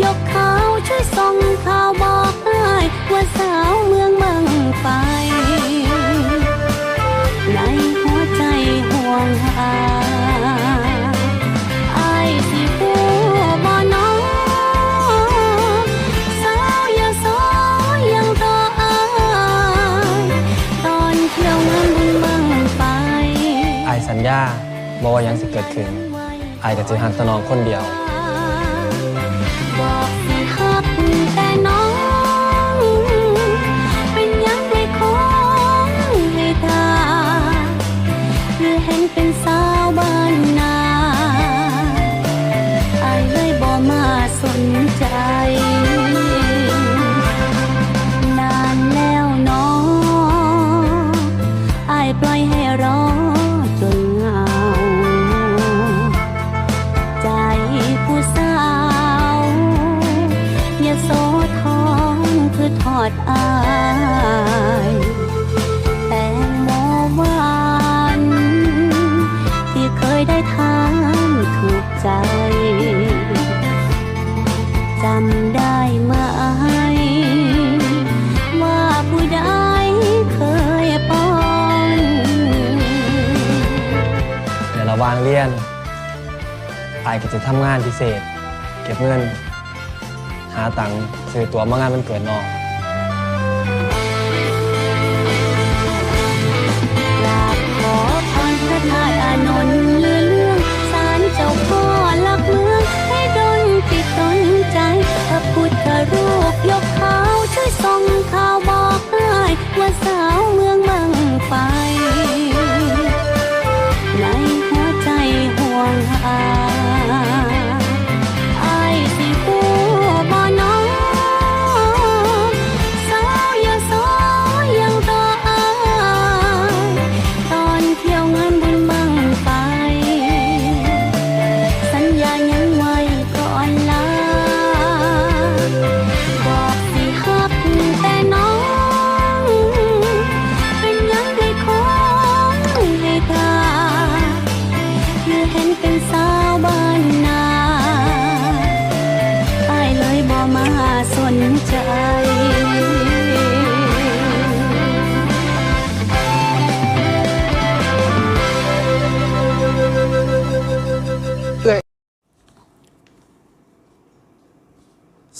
ยกเขาช่วยส่งข่าวบอกได้ว่าสาวเมืองเมืองไฟในหัวใจห่วงหาไอ้ายสิผู้บ่น้องสาวอย่าโซยังรออายตอนเที่ยวงานบุญบังไฟไอายสัญญาบอกว่ายังสิเกิดขึ้นไอายกับจิหันตะนองคนเดียว ดอายแต่โมหวานที่เคยได้ทานถูกใจ จำได้ไหมว่าผู้ใดเคยป้อนเดี๋ยวระวางเรียนไอายก็จะทำงานพิเศษ เก็บเงิน หาตังค์ซื้อตั๋วมางานมันเกิดน้องาตุอานนท์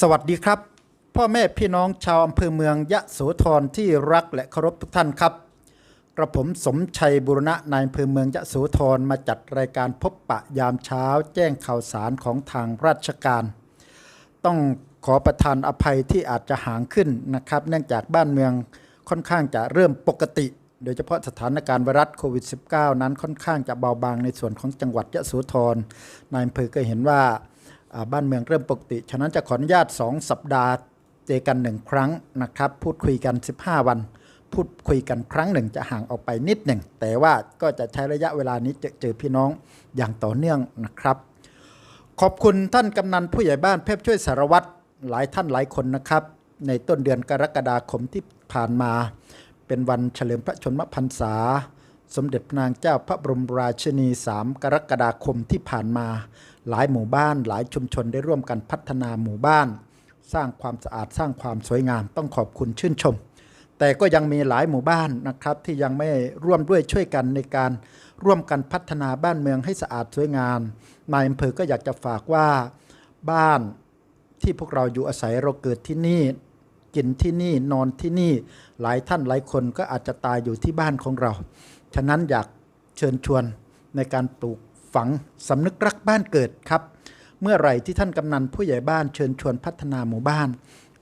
สวัสดีครับ พ่อแม่พี่น้องชาวอำเภอเมืองยะโสธรที่รักและเคารพทุกท่านครับ กระผมสมชัยบุรณะนายอำเภอเมืองยะโสธรมาจัดรายการพบปะยามเช้า แจ้งข่าวสารของทางราชการ ต้องขอประทานอภัยที่อาจจะห่างขึ้นนะครับ เนื่องจากบ้านเมืองค่อนข้างจะเริ่มปกติ โดยเฉพาะสถานการณ์ไวรัสโควิด -19 นั้นค่อนข้างจะเบาบางในส่วนของจังหวัดยะโสธรนายอำเภอก็เห็นว่า บ้านเมืองเริ่มปกติ ฉะนั้นจะขออนุญาต 2 สัปดาห์เจอกันหนึ่งครั้งนะครับ พูดคุยกัน 15 วัน พูดคุยกันครั้งหนึ่งจะห่างออกไปนิดหนึ่ง แต่ว่าก็จะใช้ระยะเวลานี้เจอเจอพี่น้องอย่างต่อเนื่องนะครับ ขอบคุณท่านกำนันผู้ใหญ่บ้านเพชรช่วยสารวัตรหลายท่านหลายคนนะครับ ในต้นเดือนกรกฎาคมที่ผ่านมา เป็นวันเฉลิมพระชนมพรรษา สมเด็จนางเจ้าพระบรมราชินี 3 กรกฎาคมที่ผ่านมา หลายหมู่บ้าน หลายชุมชนได้ร่วมกันพัฒนาหมู่บ้าน สร้างความสะอาดสร้างความสวยงามต้องขอบคุณชื่นชม แต่ก็ยังมีหลายหมู่บ้านนะครับที่ยังไม่ร่วมด้วยช่วยกันในการร่วมกันพัฒนาบ้านเมืองให้สะอาดสวยงามนายอำเภอก็อยากจะฝากว่าบ้านที่พวกเราอยู่อาศัยเราเกิดที่นี่กินที่นี่นอนที่นี่หลายท่านหลายคนก็อาจจะตายอยู่ที่บ้านของเรา ฉะนั้นอยากเชิญชวนในการปลูก ฝังสำนึกรักบ้านเกิดครับ เมื่อไหร่ที่ท่านกำนันผู้ใหญ่บ้านเชิญชวนพัฒนาหมู่บ้าน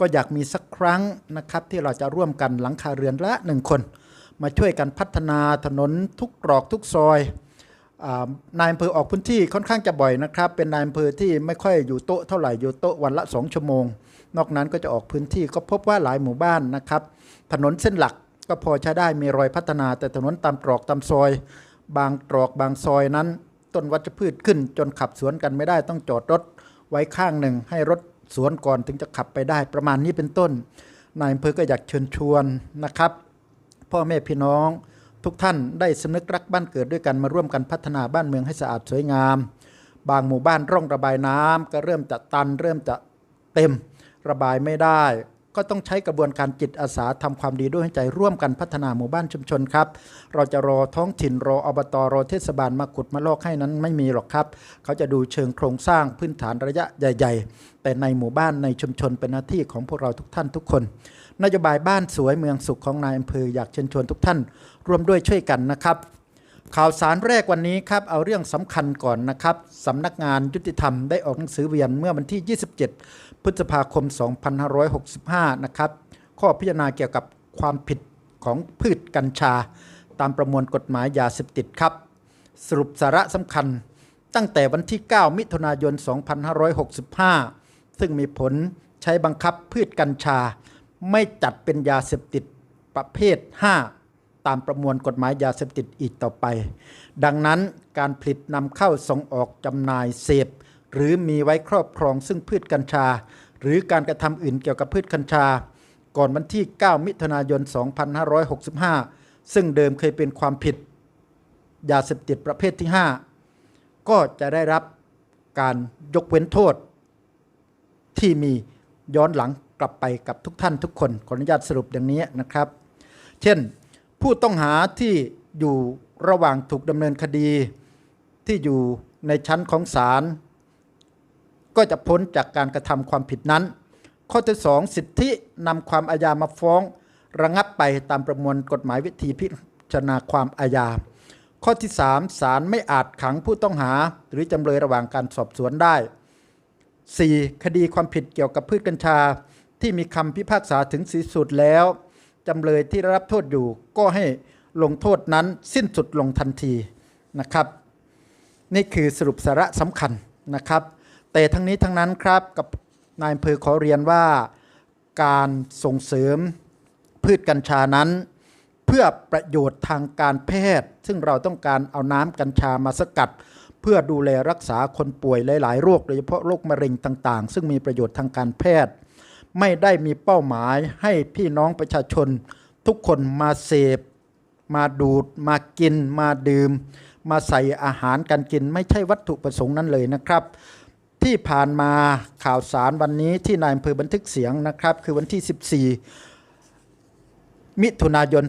ก็อยากมีสักครั้งนะครับ ที่เราจะร่วมกันหลังคาเรือนละหนึ่งคน มาช่วยกันพัฒนาถนนทุกตรอกทุกซอยอนายอำเภอออกพื้นที่ค่อนข้างจะบ่อยนะครับ เป็นนายอำเภอที่ไม่ค่อยอยู่โต๊ะเท่าไหร่อยู่โต๊ะวันละ 2 ชั่วโมง นอกนั้นก็จะออกพื้นที่ก็พบว่าหลายหมู่บ้านนะครับ ถนนเส้นหลักก็พอใช้ได้มีรอยพัฒนาแต่ถนนตามตรอกตามซอย บางตรอกบางซอยนั้น ต้นวัชพืชขึ้น จนขับสวนกันไม่ได้ต้องจอดรถไว้ข้างหนึ่ง ให้รถสวนก่อนถึงจะขับไปได้ประมาณนี้เป็นต้นนายอำเภอก็อยากเชิญชวนนะครับ พ่อแม่พี่น้องทุกท่านได้สำนึกรักบ้านเกิดด้วยกันมาร่วมกันพัฒนาบ้านเมืองให้สะอาดสวยงาม บางหมู่บ้านร่องระบายน้ำก็เริ่มจะตันเริ่มจะเต็มระบายไม่ได้ ก็ต้องใช้กระบวนการจิตอาสาทำความดีด้วยใจร่วมกันพัฒนาหมู่บ้านชุมชนครับ เราจะรอท้องถิ่นรออบตรอเทศบาลมาขุดมาลอกให้นั้นไม่มีหรอกครับ เขาจะดูเชิงโครงสร้างพื้นฐานระยะใหญ่ ๆ แต่ในหมู่บ้านในชุมชนเป็นหน้าที่ของพวกเราทุกท่านทุกคน นโยบายบ้านสวยเมืองสุขของนายอำเภออยากเชิญชวนทุกท่าน ร่วมด้วยช่วยกันนะครับข่าวสารแรกวันนี้ครับ เอาเรื่องสำคัญก่อนนะครับสำนักงานยุติธรรมได้ออกหนังสือเวียนเมื่อวันที่ 27 พฤษภาคม 2565 นะครับ ข้อพิจารณาเกี่ยวกับความผิดของพืชกัญชา ตามประมวลกฎหมายยาเสพติดครับ สรุปสาระสำคัญ ตั้งแต่วันที่ 9 มิถุนายน 2565 ซึ่งมีผลใช้บังคับพืชกัญชา ไม่จัดเป็นยาเสพติดประเภท 5 ตามประมวลกฎหมายยาเสพติดอีกต่อไป ดังนั้นการผลิตนำเข้าส่งออกจำหน่ายเสพ หรือมีไว้ครอบครองซึ่งพืชกัญชา หรือการกระทำอื่นเกี่ยวกับพืชกัญชา ก่อนวันที่ 9 มิถุนายน 2565 ซึ่งเดิมเคยเป็นความผิด ยาเสพติดประเภทที่ 5 ก็จะได้รับการยกเว้นโทษ ที่มีย้อนหลังกลับไปกับทุกท่านทุกคนขออนุญาตสรุปอย่างนี้นะครับ เช่น ผู้ต้องหาที่อยู่ระหว่างถูกดำเนินคดีที่อยู่ในชั้นของศาล ก็จะพ้นจากการกระทำความผิดนั้น ข้อที่สองสิทธินำความอาญามาฟ้อง ระงับไปตามประมวลกฎหมายวิธีพิจารณาความอาญา ข้อที่สามศาลไม่อาจขังผู้ต้องหา หรือจำเลยระหว่างการสอบสวนได้ 4. คดีความผิดเกี่ยวกับพืชกัญชา ที่มีคำพิพากษาถึงสีสุดแล้ว จำเลยที่รับโทษอยู่ก็ให้ลงโทษนั้นสิ้นสุดลงทันทีนะครับ นี่คือสรุปสาระสำคัญนะครับ แต่ทั้งนี้ทั้งนั้นครับกับนายอำเภอขอเรียนว่าการส่งเสริมพืชกัญชานั้น เพื่อประโยชน์ทางการแพทย์ ซึ่งเราต้องการเอาน้ำกัญชามาสกัด เพื่อดูแลรักษาคนป่วยหลายๆโรคโดยเฉพาะโรคมะเร็งต่างๆ ซึ่งมีประโยชน์ทางการแพทย์ ไม่ได้มีเป้าหมายให้พี่น้องประชาชน ทุกคนมาเสพ มาดูด มากิน มาดื่ม มาใส่อาหารการกินไม่ใช่วัตถุประสงค์นั้นเลยนะครับ ที่ผ่านมาข่าวสารวันนี้ที่นายอำเภอบันทึกเสียงนะครับ คือวันที่ 14 มิถุนายน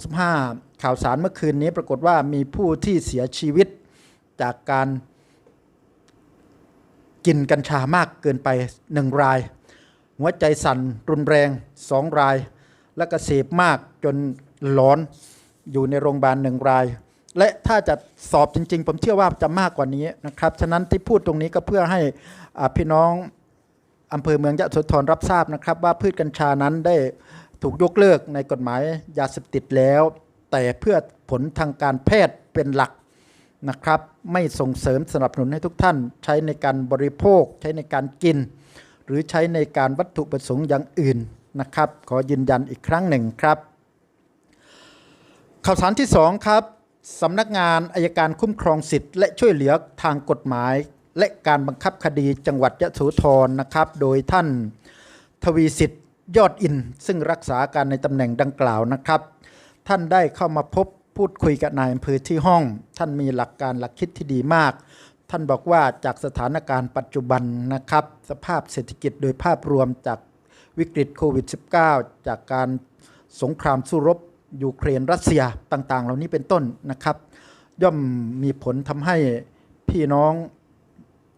2565 ข่าวสารเมื่อคืนนี้ปรากฏว่ามีผู้ที่เสียชีวิตจากการกินกัญชามากเกินไปหนึ่งราย หัวใจสั่นรุนแรงสองราย และก็เสพมากจนหลอนอยู่ในโรงพยาบาลหนึ่งราย และถ้าจะสอบจริง ๆ ผมเชื่อว่าจะมากกว่านี้นะครับฉะนั้นที่พูดตรงนี้ก็เพื่อให้พี่น้องอำเภอเมืองยะโสธรรับทราบนะครับ ว่าพืชกัญชานั้นได้ถูกยกเลิกในกฎหมายยาเสพติดแล้ว แต่เพื่อผลทางการแพทย์เป็นหลักนะครับ ไม่ส่งเสริมสนับสนุนให้ทุกท่าน ใช้ในการบริโภค ใช้ในการกิน หรือใช้ในการวัตถุประสงค์อย่างอื่นนะครับ ขอยืนยันอีกครั้งหนึ่งครับข่าวสารที่ 2 ครับ สำนักงานอายการคุ้มครองสิทธิ์และช่วยเหลือทางกฎหมาย และการบังคับคดีจังหวัดยะโสธรนะครับ โดยท่านทวีสิทธิ์ยอดอิน ซึ่งรักษาการในตำแหน่งดังกล่าวนะครับ ท่านได้เข้ามาพบพูดคุยกับนายอำเภอที่ห้อง ท่านมีหลักการหลักคิดที่ดีมาก ท่านบอกว่าจากสถานการณ์ปัจจุบันนะครับ สภาพเศรษฐกิจโดยภาพรวมจากวิกฤตโควิด -19 จากการสงครามสู้รบ ยูเครนรัสเซียต่างๆ เหล่านี้เป็นต้นนะครับ ย่อมมีผลทำให้พี่น้อง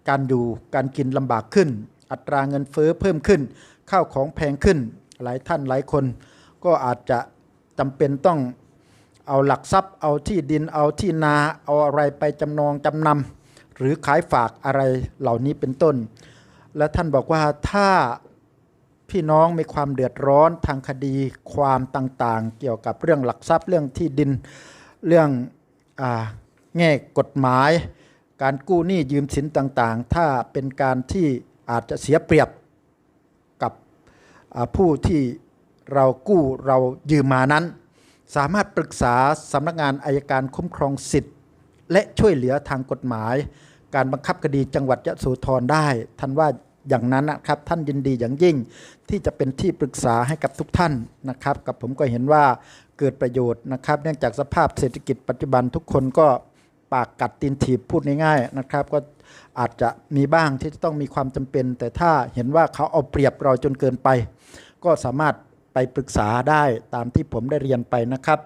การอยู่การกินลำบากขึ้น อัตราเงินเฟ้อเพิ่มขึ้น ข้าวของแพงขึ้น หลายท่านหลายคน ก็อาจจะจำเป็นต้องเอาหลักทรัพย์ เอาที่ดินเอาที่นาเอาอะไรไปจำนองจำนำหรือขายฝากอะไรเหล่านี้เป็นต้น และท่านบอกว่าถ้า พี่น้องมีความเดือดร้อนทางคดีความต่างๆ เกี่ยวกับเรื่องหลักทรัพย์เรื่องที่ดินเรื่องอแง่กฎหมาย การกู้หนี้ยืมสินต่างๆ ถ้าเป็นการที่อาจจะเสียเปรียบกับผู้ที่เรากู้เรายืมมานั้น สามารถปรึกษาสำนักงานอายการคุ้มครองสิทธิ์ และช่วยเหลือทางกฎหมาย การบังคับคดีจังหวัดยะโสธรได้ ท่านว่า อย่างนั้นนะครับท่านยินดีอย่างยิ่งที่จะเป็นที่ปรึกษาให้กับทุกท่านนะครับ กับผมก็เห็นว่าเกิดประโยชน์นะครับ เนื่องจากสภาพเศรษฐกิจปัจจุบันทุกคนก็ปากกัดตีนถีบพูดง่ายๆนะครับ ก็อาจจะมีบ้างที่จะต้องมีความจำเป็น แต่ถ้าเห็นว่าเขาเอาเปรียบเราจนเกินไป ก็สามารถไปปรึกษาได้ตามที่ผมได้เรียนไปนะครับ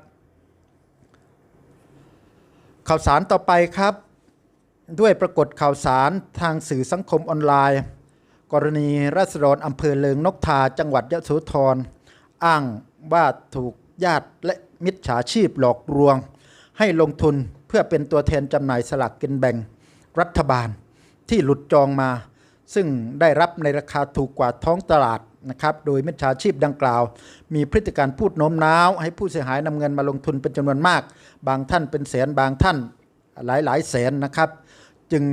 ข่าวสารต่อไปครับ ด้วยปรากฏข่าวสารทางสื่อสังคมออนไลน์ กรณีรัษฎรอำเภอเลิงนกทาจังหวัดยะโสธรอ้างว่าถูกญาติและมิจฉาชีพหลอกลวง ให้ลงทุนเพื่อเป็นตัวแทนจำหน่ายสลากกินแบ่ง รัฐบาลที่หลุดจองมา ซึ่งได้รับในราคาถูกกว่าท้องตลาดนะครับโดยมิจฉาชีพดังกล่าว มีพฤติการพูดโน้มน้าว ให้ผู้เสียหายนำเงินมาลงทุนเป็นจำนวนมาก บางท่านเป็นแสนบางท่านหลายหลายแสนนะครับ จึง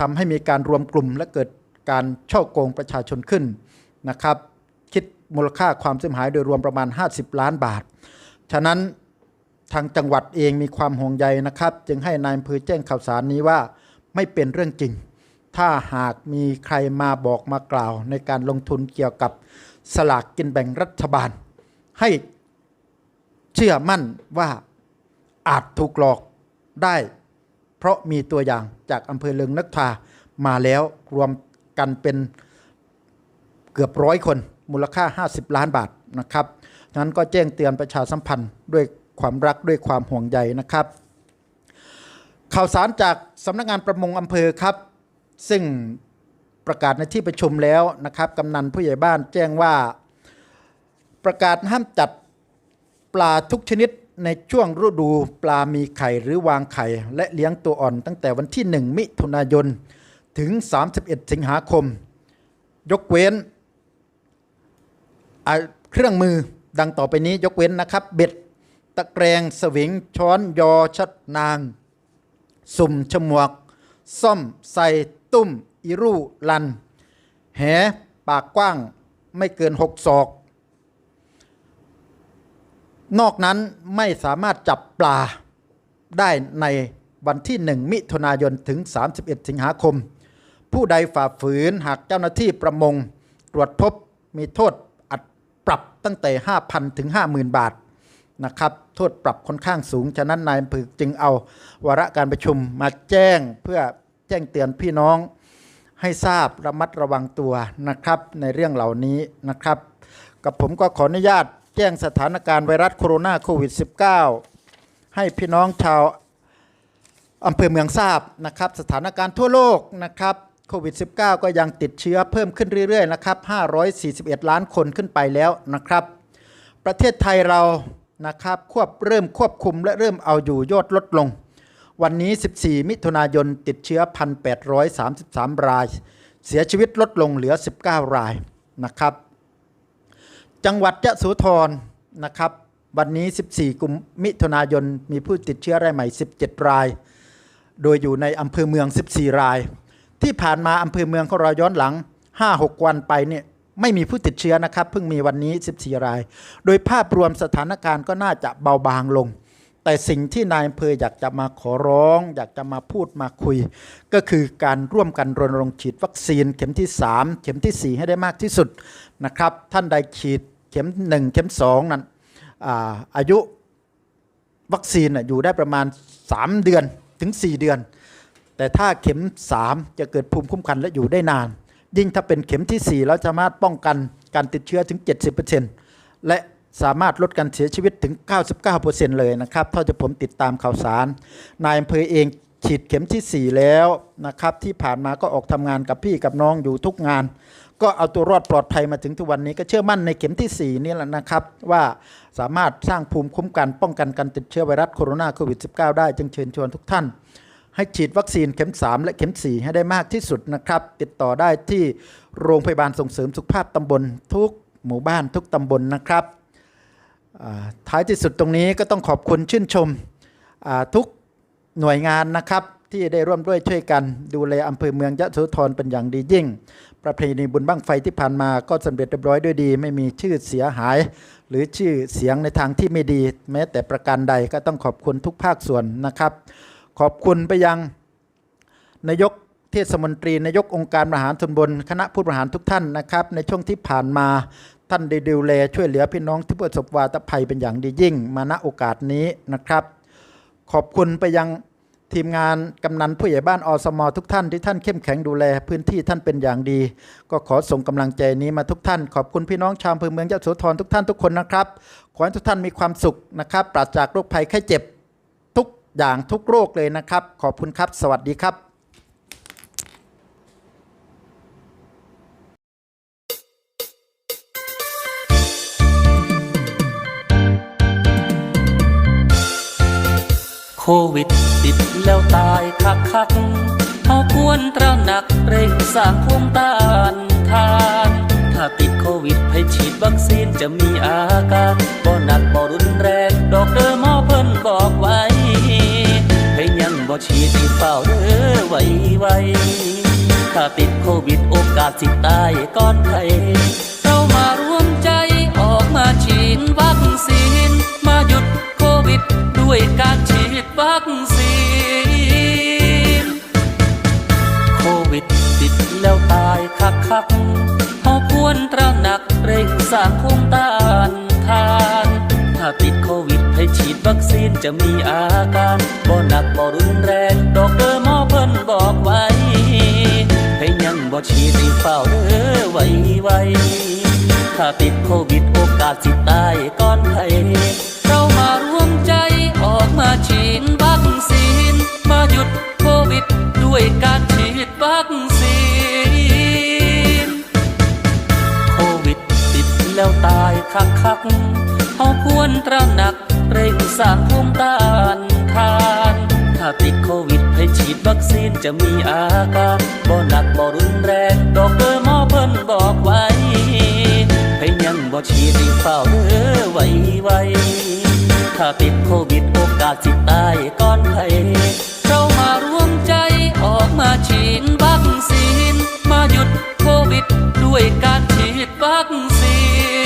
ทำให้มีการรวมกลุ่มและเกิด การช่อโกงประชาชนขึ้นนะครับคิดมูลค่าความเสียหายโดยรวมประมาณ 50 ล้านบาท ฉะนั้นทางจังหวัดเองมีความห่วงใยนะครับ จึงให้นายอำเภอแจ้งข่าวสารนี้ว่าไม่เป็นเรื่องจริง ถ้าหากมีใครมาบอกมากล่าว ในการลงทุนเกี่ยวกับสลากกินแบ่งรัฐบาล ให้เชื่อมั่นว่าอาจถูกหลอกได้ เพราะมีตัวอย่างจากอำเภอเลิงนักทามาแล้วรวม กันเป็นเกือบร้อยคน มูลค่า 50 ล้านบาทนะครับนั้นก็แจ้งเตือนประชาสัมพันธ์ด้วยความรักด้วยความห่วงใยนะครับ ข่าวสารจากสำนักงานประมงอำเภอครับ ซึ่งประกาศในที่ประชุมแล้วนะครับกำนันผู้ใหญ่บ้านแจ้งว่าประกาศห้ามจัดปลาทุกชนิดในช่วงฤดูปลามีไข่หรือวางไข่ และเลี้ยงตัวอ่อนตั้งแต่วันที่ 1 มิถุนายน ถึง 31 สิงหาคม ยกเว้น เครื่องมือดังต่อไปนี้ยกเว้นนะครับ เบ็ด ตะแกรงสวิง ช้อน ยอ ชัดนาง สุ่มฉมวก ซ่อม ใส่ ตุ้มอีรูลัน แห ปากกว้าง ไม่เกินหกศอก นอกนั้นไม่สามารถจับปลาได้ในวันที่ 1 มิถุนายน ถึง 31 สิงหาคม ผู้ใดฝ่าฝืนหากเจ้าหน้าที่ประมง ตรวจพบมีโทษอัดปรับตั้งแต่ 5,000 ถึง 50,000 บาทนะครับโทษปรับค่อนข้างสูง ฉะนั้นนายอำเภอจึงเอาวาระการประชุมมาแจ้งเพื่อแจ้งเตือนพี่น้องให้ทราบระมัดระวังตัวนะครับในเรื่องเหล่านี้นะครับ กับผมก็ขออนุญาตแจ้งสถานการณ์ไวรัสโคโรนาโควิด -19 ให้พี่น้องชาวอำเภอเมืองทราบนะครับ สถานการณ์ทั่วโลกนะครับ โควิด -19 ก็ยังติดเชื้อเพิ่มขึ้นเรื่อยๆนะครับ 541 ล้านคนขึ้นไปแล้วนะครับ ประเทศไทยเรานะครับควบเริ่มควบคุมและเริ่มเอาอยู่ยอดลดลง วันนี้ 14 มิถุนายนติดเชื้อ 1,833 ราย เสียชีวิตลดลงเหลือ 19 รายนะครับ จังหวัดยะโสธรนะครับ วันนี้ 14 กุมมิถุนายนมีผู้ติดเชื้อรายใหม่ 17 ราย โดยอยู่ในอำเภอเมือง 14 ราย ที่ผ่านมาอำเภอเมืองของเราย้อนหลัง 5-6 วันไปเนี่ยไม่มีผู้ติดเชื้อนะครับเพิ่งมีวันนี้ 14 ราย โดยภาพรวมสถานการณ์ก็น่าจะเบาบางลง แต่สิ่งที่นายอำเภออยากจะมาขอร้อง อยากจะมาพูดมาคุย ก็คือการร่วมกันรณรงค์ฉีดวัคซีนเข็มที่ 3 เข็มทีสี่4 ให้ได้มากที่สุดนะครับ ท่านใดฉีดเข็ม 1 เข็ม 2 นั้นอาอายุวัคซีนอยู่ได้ประมาณ 3 เดือนถึง 4 เดือน แต่ถ้าเข็ม 3 จะเกิดภูมิคุ้มกันและอยู่ได้นาน ยิ่งถ้าเป็นเข็มทีสี่ 4 แล้วสามารถป้องกันการติดเชื้อถึง 70%และสามารถลดการเสียชีวิตถึง 99%เลยนะครับเท่าที่ผมติดตามข่าวสาร นายอำเภอเองฉีดเข็มทีสี่4 แล้วนะครับ ที่ผ่านมาก็ออกทำงานกับพี่กับน้องอยู่ทุกงาน ก็เอาตัวรอดปลอดภัยมาถึงทุกวันนี้ก็เชื่อมั่นในเข็มที่ 4 นี่แหละนะครับ ว่าสามารถสร้างภูมิคุ้มกันป้องกันการติดเชื้อไวรัสโคโรนาโควิด -19 ได้จึงเชิญชวนทุกท่าน ให้ฉีดวัคซีนเข็ม 3 และเข็ม 4 ให้ได้มากที่สุดนะครับ ติดต่อได้ที่โรงพยาบาลส่งเสริมสุขภาพตำบลทุกหมู่บ้านทุกตำบลนะครับ ท้ายที่สุดตรงนี้ก็ต้องขอบคุณชื่นชมทุกหน่วยงานนะครับที่ได้ร่วมด้วยช่วยกันดูแลอำเภอเมืองยะโสธรเป็นอย่างดียิ่ง ประเพณีบุญบั้งไฟที่ผ่านมาก็สำเร็จเรียบร้อยด้วยดี ไม่มีชื่อเสียหาย หรือชื่อเสียงในทางที่ไม่ดี แม้แต่ประการใดก็ต้องขอบคุณทุกภาคส่วนนะครับ ขอบคุณไปยังนายกเทศมนตรีนายกองค์การบริหารส่วนบน คณะผู้บริหารทุกท่านนะครับ ในช่วงที่ผ่านมาท่านได้ดูแลช่วยเหลือพี่น้องที่ประสบวาตภัยเป็นอย่างดียิ่ง มาณโอกาสนี้นะครับ ขอบคุณไปยังทีมงานกำนันผู้ใหญ่บ้านอสมทุกท่านที่ท่านเข้มแข็งดูแลพื้นที่ท่านเป็นอย่างดี ก็ขอส่งกำลังใจนี้มาทุกท่าน ขอบคุณพี่น้องชาวอำเภอเมืองยะโสธรทุกท่านทุกคนนะครับ ขอให้ทุกท่านมีความสุขนะครับ ปราศจากโรคภัยไข้เจ็บ อย่างทุกโรคเลยนะครับ ขอบคุณครับ สวัสดีครับโควิดติดแล้วตายคักคักๆเขาควรตระหนักเร่งสร้างภูมิต้านทาน ถ้าติดโควิดให้ฉีดวัคซีนจะมีอาการบ่หนักบ่รุนแรง ดอกเดอหมอเพิ่นบอกไว้ ฉีดให้เฝ้าเด้อไว้ไว้ถ้าติดโควิดโอกาสสิตายก่อนใครเรามารวมใจออกมาฉีดวัคซีน มาหยุดโควิดด้วยการฉีดวัคซีน โควิดติดแล้วตายคักคักเขาควรตระหนักเร่งสร้างภูมิต้านทาน ถ้าติดโควิด ฉีดวัคซีนจะมีอาการบ่หนักบ่รุนแรงดอกเดอหมอเพิ่นบอกไว้ให้ยังบ่ฉีดให้เฝ้าเด้อไว้ไว้ถ้าติดโควิดโอกาสสิตายก่อนใครเรามาร่วมใจออกมาฉีดวัคซีนมาหยุดโควิดด้วยการฉีดวัคซีนโควิดติดแล้วตายคักคักเขาควรตระหนัก เร่งสร้างภูมิต้านทาน ถ้าติดโควิดให้ฉีดวัคซีนจะมีอาการบ่หนักบ่รุนแรงดอกเดยหมอเพิ่นบอกไว้ให้ยังบ่ฉีดรีบเฝ้าเด้อไว้ไว้ถ้าติดโควิดโอกาสสิตายก่อนไผเรามาร่วมใจออกมาฉีดวัคซีน มาหยุดโควิดด้วยการฉีดวัคซีน